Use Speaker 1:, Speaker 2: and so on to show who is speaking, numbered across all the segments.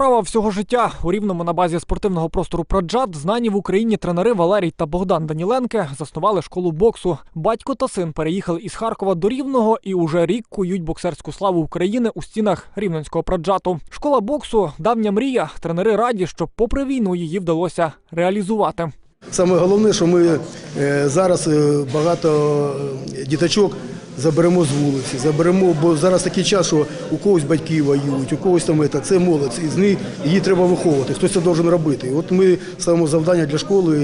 Speaker 1: Справа всього життя у рівному на базі спортивного простору Праджат знані в Україні тренери Валерій та Богдан Даніленке заснували школу боксу. Батько та син переїхали із Харкова до Рівного і уже рік кують боксерську славу України у стінах рівненського праджату. Школа боксу давня мрія. Тренери раді, що попри війну її вдалося реалізувати.
Speaker 2: Саме головне, що ми е, зараз е, багато е, діточок заберемо з вулиці, заберемо, бо зараз такий час, що у когось батьки воюють, у когось там це, це молодь, і з неї її треба виховувати. Хтось це має робити. І от ми ставимо завдання для школи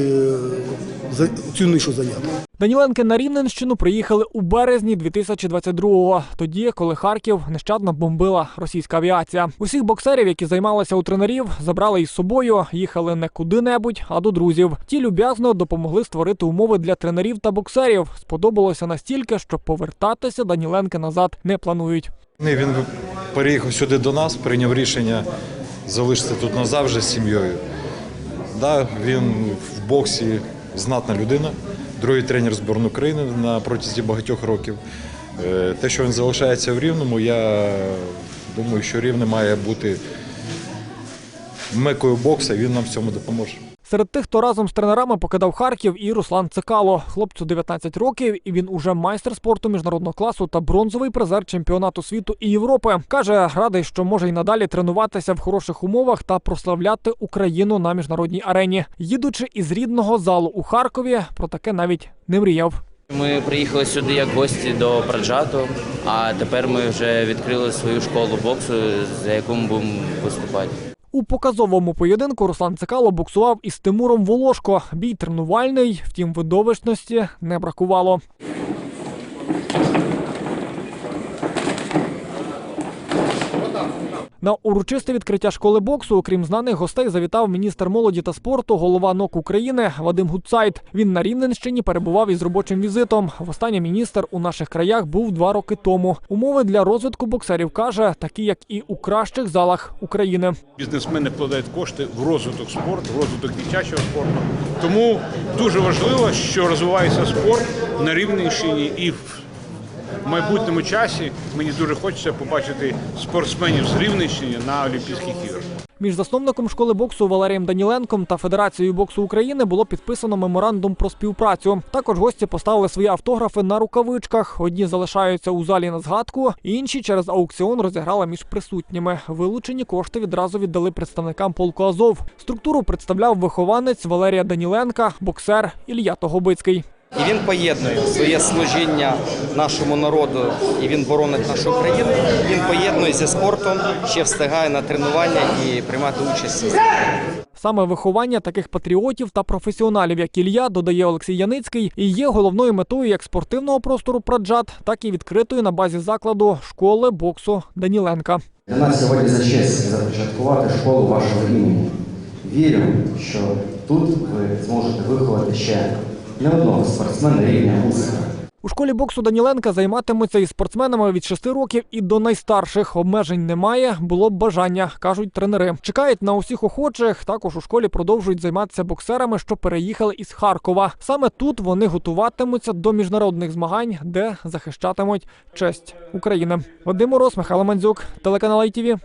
Speaker 2: е, цю нишу зайняти.
Speaker 1: Даніленки на Рівненщину приїхали у березні 2022-го, тоді, коли Харків нещадно бомбила російська авіація. Усіх боксерів, які займалися у тренерів, забрали із собою, їхали не куди-небудь, а до друзів. Ті люб'язно допомогли створити умови для тренерів та боксерів. Сподобалося настільки, що повертатися Даніленки назад не планують.
Speaker 3: Він переїхав сюди до нас, прийняв рішення залишитися тут назавжди з сім'єю. Да, він в боксі знатна людина, другий тренер збірної України на протязі багатьох років. Е, Те, що він залишається в Рівному, я думаю, що Рівне має бути мекою бокса, і він нам в цьому допоможе.
Speaker 1: Серед тих, хто разом з тренерами покидав Харків, і Руслан Цикало. Хлопцю 19 років, і він уже майстер спорту міжнародного класу та бронзовий призер чемпіонату світу і Європи. каже, радий, що може й надалі тренуватися в хороших умовах та прославляти Україну на міжнародній арені. Їдучи із рідного залу у Харкові, про таке навіть не мріяв.
Speaker 4: Ми приїхали сюди як гості до Праджату, а тепер ми вже відкрили свою школу боксу, за яку ми будемо виступати.
Speaker 1: У показовому поєдинку Руслан Цикало боксував із Тимуром Волошко. Бій тренувальний, втім видовищності не бракувало. На урочисте відкриття школи боксу, окрім знаних гостей, завітав міністр молоді та спорту, голова НОК України Вадим Гуцайт. Він на Рівненщині перебував із робочим візитом. Востаннє міністр у наших краях був два роки тому. Умови для розвитку боксерів каже, такі як і у кращих залах України.
Speaker 5: Бізнесмени вкладають кошти в розвиток спорту, в розвиток дитячого спорту. Тому дуже важливо, що розвивається спорт на Рівненщині і в майбутньому часі мені дуже хочеться побачити спортсменів з Рівненщини на Олімпійських іграх.
Speaker 1: Між засновником школи боксу Валерієм Даніленком та Федерацією боксу України було підписано меморандум про співпрацю. Також гості поставили свої автографи на рукавичках. Одні залишаються у залі на згадку, інші через аукціон розіграли між присутніми. Вилучені кошти відразу віддали представникам полку Азов. Структуру представляв вихованець Валерія Даніленка, боксер Ілля Тогобицький.
Speaker 6: І він поєднує своє служіння нашому народу, і він боронить нашу країну. Він поєднує зі спортом, ще встигає на тренування і приймати участь.
Speaker 1: Саме виховання таких патріотів та професіоналів, як Ілля, додає Олексій Яницький, і є головною метою як спортивного простору Праджат, так і відкритої на базі закладу школи боксу Даніленка.
Speaker 7: Для нас сьогодні за честь започаткувати школу вашого імені. Вірю, що тут ви зможете виховати ще не одного спортсмена рівня музика.
Speaker 1: У школі боксу Даніленка займатимуться із спортсменами від 6 років і до найстарших. Обмежень немає, було б бажання, кажуть тренери. Чекають на усіх охочих. Також у школі продовжують займатися боксерами, що переїхали із Харкова. Саме тут вони готуватимуться до міжнародних змагань, де захищатимуть честь України. Вадим Мороз, Михайло Мандзюк, телеканал ITV.